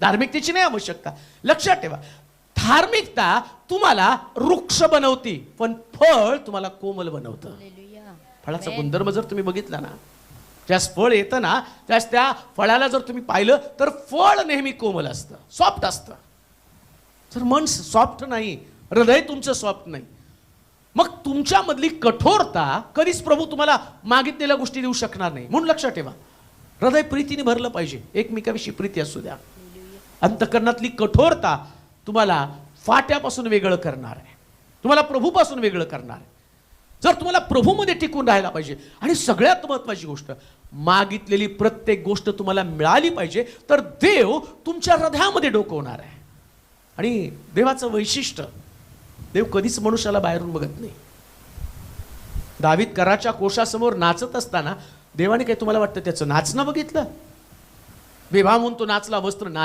धार्मिकतेची नाही आवश्यकता. लक्षात ठेवा. धार्मिकता तुम्हाला वृक्ष बनवती पण फळ तुम्हाला कोमल बनवतं. फळाचा. गुणधर्म जर तुम्ही बघितला ना ज्यास फळ येतं ना त्यास त्या फळाला जर तुम्ही पाहिलं तर फळ नेहमी कोमल असतं सॉफ्ट असतं. जर मन सॉफ्ट नाही हृदय तुमचं सॉफ्ट नाही मग तुमच्यामधली कठोरता कधीच प्रभू तुम्हाला मागितलेल्या गोष्टी देऊ शकणार नाही. म्हणून लक्षात ठेवा. हृदय प्रीतीने भरलं पाहिजे. एकमेकाविषयी प्रीती असू द्या. अंतकरणातली कठोरता तुम्हाला फाट्यापासून वेगळं करणार आहे. तुम्हाला प्रभूपासून वेगळं करणार आहे. जर तुम्हाला प्रभूमध्ये टिकून राहायला पाहिजे आणि सगळ्यात महत्वाची गोष्ट मागितलेली प्रत्येक गोष्ट तुम्हाला मिळाली पाहिजे तर देव तुमच्या हृदयामध्ये डोकवणार आहे. आणि देवाचं वैशिष्ट्य देव कधीच मनुष्याला बाहेरून बघत नाही. दावीत कराच्या कोशासमोर नाचत असताना देवाने काय तुम्हाला वाटतं त्याचं नाचणं बघितलं? विवाह म्हणून तो नाचला वस्त्र ना